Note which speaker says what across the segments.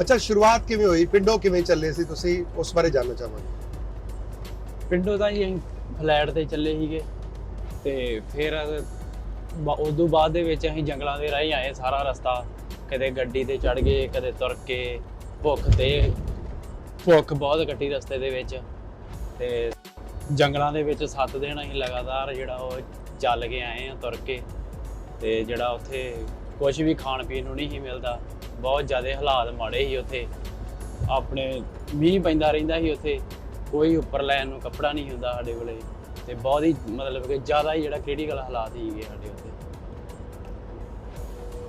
Speaker 1: ਅੱਛਾ, ਸ਼ੁਰੂਆਤ ਕਿਵੇਂ ਹੋਈ? ਪਿੰਡੋਂ ਕਿਵੇਂ ਚੱਲੇ ਸੀ ਤੁਸੀਂ? ਉਸ ਬਾਰੇ ਜਾਣਨਾ ਚਾਹਾਂਗੇ।
Speaker 2: ਪਿੰਡੋਂ ਤਾਂ ਹੀ ਅਸੀਂ ਫਲੈਟ ਤੇ ਚੱਲੇ ਸੀਗੇ ਤੇ ਫਿਰ ਉਦੋਂ ਬਾਅਦ ਦੇ ਵਿੱਚ ਅਸੀਂ ਜੰਗਲਾਂ ਦੇ ਰਾਹੀਂ ਆਏ ਸਾਰਾ ਰਸਤਾ। ਕਦੇ ਗੱਡੀ ਤੇ ਚੜ ਗਏ, ਕਦੇ ਤੁਰ ਕੇ, ਭੁੱਖ ਤੇ, ਭੁੱਖ ਬਹੁਤ ਕੱਟੀ ਰਸਤੇ ਦੇ ਵਿੱਚ। ਤੇ ਜੰਗਲਾਂ ਦੇ ਵਿੱਚ 7 ਦਿਨ ਅਸੀਂ ਲਗਾਤਾਰ ਜਿਹੜਾ ਉਹ ਚੱਲ ਕੇ ਆਏ ਆ, ਤੁਰ ਕੇ। ਤੇ ਜਿਹੜਾ ਉੱਥੇ ਕੁਝ ਵੀ ਖਾਣ ਪੀਣ ਨੂੰ ਨਹੀਂ ਸੀ ਮਿਲਦਾ। ਬਹੁਤ ਜ਼ਿਆਦਾ ਹਾਲਾਤ ਮਾੜੇ ਸੀ ਉੱਥੇ। ਆਪਣੇ ਮੀਂਹ ਪੈਂਦਾ ਰਹਿੰਦਾ ਸੀ ਉੱਥੇ। ਕੋਈ ਉੱਪਰ ਲੈਣ ਨੂੰ ਕੱਪੜਾ ਨਹੀਂ ਹੁੰਦਾ ਸਾਡੇ ਕੋਲੇ। ਤੇ ਬਹੁਤ ਹੀ ਮਤਲਬ ਕਿ ਜ਼ਿਆਦਾ ਹੀ ਜਿਹੜਾ ਕ੍ਰਿਟੀਕਲ ਹਾਲਾਤ ਸੀਗੇ ਸਾਡੇ ਉੱਥੇ।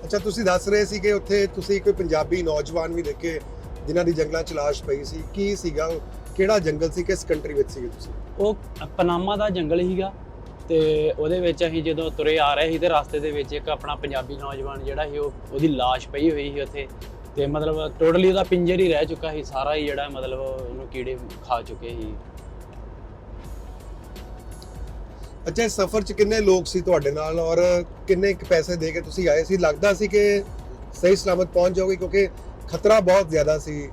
Speaker 1: ਅੱਛਾ ਤੁਸੀਂ ਦੱਸ ਰਹੇ ਸੀ ਕਿ ਉੱਥੇ ਤੁਸੀਂ ਕੋਈ ਪੰਜਾਬੀ ਨੌਜਵਾਨ ਵੀ ਦੇਖੇ ਜਿਨ੍ਹਾਂ ਦੀ ਜੰਗਲਾਂ ਚ ਲਾਸ਼ ਪਈ ਸੀ। ਕੀ ਸੀਗਾ? ਕਿਹੜਾ ਜੰਗਲ ਸੀ? ਕਿਸ ਕੰਟਰੀ ਵਿੱਚ ਸੀਗੇ ਤੁਸੀਂ?
Speaker 2: ਉਹ ਪਨਾਮਾ ਦਾ ਜੰਗਲ ਸੀਗਾ। ਤੇ ਉਹਦੇ ਵਿੱਚ ਅਸੀਂ ਜਦੋਂ ਤੁਰੇ ਆ ਰਹੇ ਸੀ ਤੇ ਰਸਤੇ ਦੇ ਵਿੱਚ ਇੱਕ ਆਪਣਾ ਪੰਜਾਬੀ ਨੌਜਵਾਨ ਜਿਹੜਾ ਸੀ ਉਹ, ਉਹਦੀ ਲਾਸ਼ ਪਈ ਹੋਈ ਸੀ ਉੱਥੇ। ਤੇ ਮਤਲਬ ਟੋਟਲੀ ਉਹਦਾ ਪਿੰਜਰ ਹੀ ਰਹਿ ਚੁੱਕਾ ਸੀ, ਸਾਰਾ ਹੀ ਜਿਹੜਾ ਮਤਲਬ ਉਹਨੂੰ ਕੀੜੇ ਖਾ ਚੁੱਕੇ ਸੀ।
Speaker 1: ਅੱਛਾ, ਇਸ ਸਫ਼ਰ 'ਚ ਕਿੰਨੇ ਲੋਕ ਸੀ ਤੁਹਾਡੇ ਨਾਲ ਔਰ ਕਿੰਨੇ ਕੁ ਪੈਸੇ ਦੇ ਕੇ ਤੁਸੀਂ ਆਏ ਸੀ? ਲੱਗਦਾ ਸੀ ਕਿ ਸਹੀ ਸਲਾਮਤ ਪਹੁੰਚ ਜਾਓਗੇ ਕਿਉਂਕਿ ਖਤਰਾ ਬਹੁਤ ਜ਼ਿਆਦਾ ਸੀ।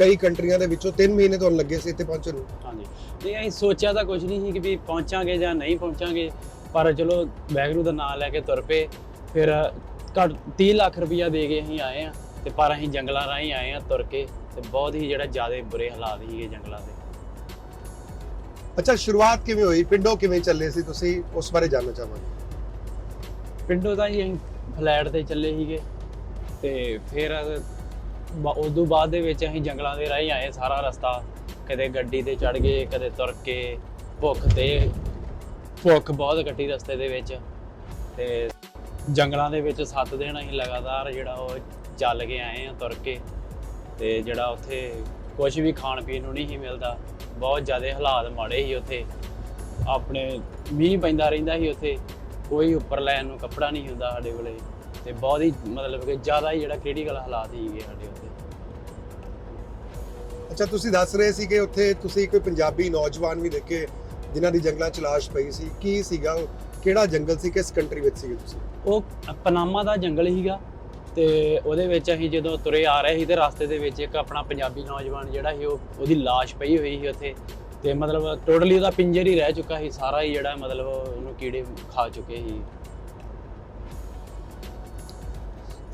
Speaker 1: ਕਈ ਕੰਟਰੀਆਂ ਦੇ ਵਿੱਚੋਂ 3 ਮਹੀਨੇ ਤੁਹਾਨੂੰ ਲੱਗੇ ਸੀ ਇੱਥੇ ਪਹੁੰਚਣ ਨੂੰ।
Speaker 2: ਹਾਂਜੀ। ਤੇ ਅਸੀਂ ਸੋਚਿਆ ਤਾਂ ਕੁਝ ਨਹੀਂ ਸੀ ਕਿ ਵੀ ਪਹੁੰਚਾਂਗੇ ਜਾਂ ਨਹੀਂ ਪਹੁੰਚਾਂਗੇ ਪਰ ਚਲੋ ਵੈਗਰੂ ਦਾ ਨਾਮ ਲੈ ਕੇ ਤੁਰ ਪਏ। ਫਿਰ ਘੱਟ 30 ਲੱਖ ਰੁਪਈਆ ਦੇ ਕੇ ਅਸੀਂ ਆਏ ਆ ਤੇ ਪਰ ਅਸੀਂ ਜੰਗਲਾਂ ਰਾਹੀਂ ਆਏ ਆ ਤੁਰ ਕੇ ਤੇ ਬਹੁਤ ਹੀ ਜਿਹੜਾ ਜ਼ਿਆਦਾ ਬੁਰੇ ਹਾਲਾਤ ਸੀਗੇ ਜੰਗਲਾਂ ਦੇ।
Speaker 1: ਅੱਛਾ ਸ਼ੁਰੂਆਤ ਕਿਵੇਂ ਹੋਈ? ਪਿੰਡੋਂ ਕਿਵੇਂ ਚੱਲੇ ਸੀ ਤੁਸੀਂ? ਉਸ ਬਾਰੇ ਜਾਣਨਾ ਚਾਹਾਂਗੇ।
Speaker 2: ਪਿੰਡੋਂ ਤਾਂ ਹੀ ਅਸੀਂ ਫਲੈਟ ਤੇ ਚੱਲੇ ਸੀਗੇ ਤੇ ਫਿਰ ਬ- ਉਦੋਂ ਬਾਅਦ ਦੇ ਵਿੱਚ ਅਸੀਂ ਜੰਗਲਾਂ ਦੇ ਰਾਹੀਂ ਆਏ, ਸਾਰਾ ਰਸਤਾ। ਕਦੇ ਗੱਡੀ ਤੇ ਚੜ ਗਏ, ਕਦੇ ਤੁਰ ਕੇ। ਭੁੱਖ ਤੇ ਭੁੱਖ ਬਹੁਤ ਕੱਟੀ ਰਸਤੇ ਦੇ ਵਿੱਚ। ਤੇ ਜੰਗਲਾਂ ਦੇ ਵਿੱਚ 7 ਦਿਨ ਅਸੀਂ ਲਗਾਤਾਰ ਜਿਹੜਾ ਉਹ ਚੱਲ ਕੇ ਆਏ ਆ ਤੁਰ ਕੇ। ਤੇ ਜਿਹੜਾ ਉੱਥੇ ਕੁਝ ਵੀ ਖਾਣ ਪੀਣ ਨੂੰ ਨਹੀਂ ਸੀ ਮਿਲਦਾ। ਬਹੁਤ ਜ਼ਿਆਦਾ ਹਾਲਾਤ ਮਾੜੇ ਸੀ ਉੱਥੇ। ਆਪਣੇ ਮੀਂਹ ਪੈਂਦਾ ਰਹਿੰਦਾ ਸੀ ਉੱਥੇ। ਕੋਈ ਉੱਪਰ ਲੈਣ ਨੂੰ ਕੱਪੜਾ ਨਹੀਂ ਹੁੰਦਾ ਸਾਡੇ ਕੋਲੇ। ਤੇ ਬਹੁਤ ਹੀ ਮਤਲਬ ਕਿ ਜ਼ਿਆਦਾ ਹੀ ਜਿਹੜਾ ਕ੍ਰਿਟੀਕਲ ਹਾਲਾਤ ਸੀਗੇ ਸਾਡੇ ਉੱਥੇ
Speaker 1: ਅੱਛਾ ਤੁਸੀਂ ਦੱਸ ਰਹੇ ਸੀ ਕਿ ਉੱਥੇ ਤੁਸੀਂ ਕੋਈ ਪੰਜਾਬੀ ਨੌਜਵਾਨ ਵੀ ਦੇਖੇ ਜਿਨ੍ਹਾਂ ਦੀ ਜੰਗਲਾਂ 'ਚ ਲਾਸ਼ ਪਈ ਸੀ। ਕੀ ਸੀਗਾ? ਕਿਹੜਾ ਜੰਗਲ ਸੀ? ਕਿਸ ਕੰਟਰੀ ਵਿੱਚ ਸੀਗੇ ਤੁਸੀਂ?
Speaker 2: ਉਹ ਪਨਾਮਾ ਦਾ ਜੰਗਲ ਸੀਗਾ ਤੇ ਉਹਦੇ ਵਿੱਚ ਅਸੀਂ ਜਦੋਂ ਤੁਰੇ ਆ ਰਹੇ ਸੀ ਤੇ ਰਸਤੇ ਦੇ ਵਿੱਚ ਇੱਕ ਆਪਣਾ ਪੰਜਾਬੀ ਨੌਜਵਾਨ ਜਿਹੜਾ ਸੀ ਉਹ ਉਹਦੀ ਲਾਸ਼ ਪਈ ਹੋਈ ਸੀ ਉੱਥੇ ਤੇ ਮਤਲਬ ਟੋਟਲੀ ਉਹਦਾ ਪਿੰਜਰ ਹੀ ਰਹਿ ਚੁੱਕਾ ਸੀ ਸਾਰਾ ਹੀ ਜਿਹੜਾ ਮਤਲਬ ਉਹਨੂੰ ਕੀੜੇ ਖਾ ਚੁੱਕੇ ਸੀ।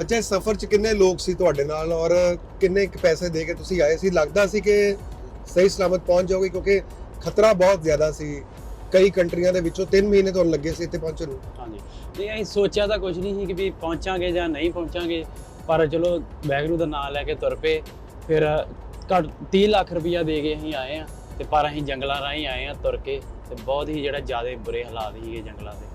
Speaker 1: ਅੱਛਾ, ਇਸ ਸਫ਼ਰ 'ਚ ਕਿੰਨੇ ਲੋਕ ਸੀ ਤੁਹਾਡੇ ਨਾਲ ਔਰ ਕਿੰਨੇ ਕੁ ਪੈਸੇ ਦੇ ਕੇ ਤੁਸੀਂ ਆਏ ਸੀ? ਲੱਗਦਾ ਸੀ ਕਿ ਸਹੀ ਸਲਾਮਤ ਪਹੁੰਚ ਜਾਓਗੇ ਕਿਉਂਕਿ ਖਤਰਾ ਬਹੁਤ ਜ਼ਿਆਦਾ ਸੀ। ਕਈ ਕੰਟਰੀਆਂ ਦੇ ਵਿੱਚੋਂ 3 ਮਹੀਨੇ ਤੁਹਾਨੂੰ ਲੱਗੇ ਸੀ ਇੱਥੇ ਪਹੁੰਚਣ ਨੂੰ।
Speaker 2: ਹਾਂਜੀ। ਨਹੀਂ, ਅਸੀਂ ਸੋਚਿਆ ਤਾਂ ਕੁਝ ਨਹੀਂ ਸੀ ਕਿ ਵੀ ਪਹੁੰਚਾਂਗੇ ਜਾਂ ਨਹੀਂ ਪਹੁੰਚਾਂਗੇ, ਪਰ ਚਲੋ ਵੈਗਰੂ ਦਾ ਨਾਮ ਲੈ ਕੇ ਤੁਰ ਪਏ। ਫਿਰ ਘੱਟ 30 ਲੱਖ ਰੁਪਈਆ ਦੇ ਕੇ ਅਸੀਂ ਆਏ ਆ ਤੇ ਪਰ ਅਸੀਂ ਜੰਗਲਾਂ ਰਾਹੀਂ ਆਏ ਆ ਤੁਰ ਕੇ ਤੇ ਬਹੁਤ ਹੀ ਜਿਹੜਾ ਜ਼ਿਆਦਾ ਬੁਰੇ ਹਾਲਾਤ ਸੀਗੇ ਜੰਗਲਾਂ ਦੇ।